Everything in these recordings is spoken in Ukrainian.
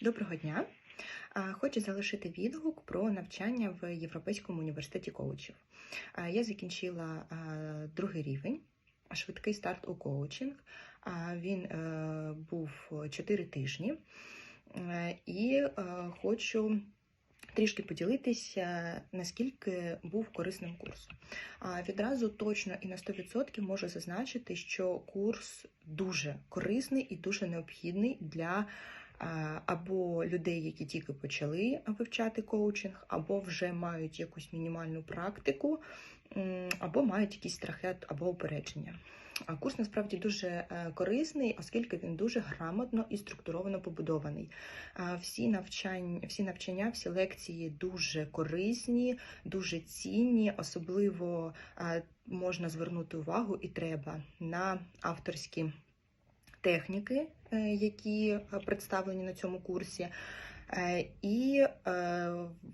Доброго дня! Хочу залишити відгук про навчання в Європейському університеті коучів. Я закінчила другий рівень, швидкий старт у коучинг. Він е, був 4 тижні, Е, і е, хочу трішки поділитися, наскільки був корисним курс. А, Відразу точно і на 100% можу зазначити, що курс дуже корисний і дуже необхідний для або людей, які тільки почали вивчати коучинг, або вже мають якусь мінімальну практику, або мають якісь страхи або упередження. Курс насправді дуже е, корисний, оскільки він дуже грамотно і структуровано побудований. Всі навчання, всі навчання, всі лекції дуже корисні, дуже цінні, особливо можна звернути увагу і треба на авторські техніки, е, які е, представлені на цьому курсі. Е, І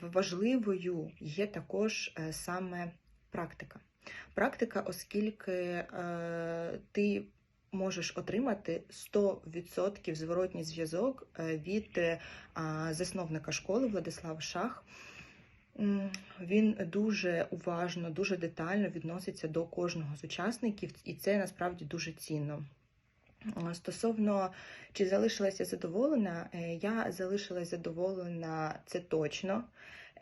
важливою є також саме практика. Практика, оскільки ти можеш отримати 100% зворотній зв'язок від засновника школи Владислав Шах. Він дуже уважно, дуже детально відноситься до кожного з учасників, і це насправді дуже цінно. А, Стосовно чи залишилася задоволена, е, я залишилася задоволена це точно.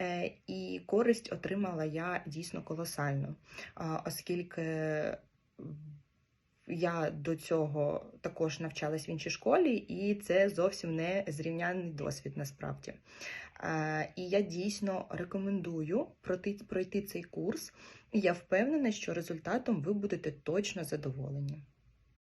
Е, І користь отримала я дійсно колосальну, оскільки я до цього також навчалась в іншій школі, і це зовсім не зрівнянний досвід насправді. Е, І я дійсно рекомендую пройти цей курс, і я впевнена, що результатом ви будете точно задоволені.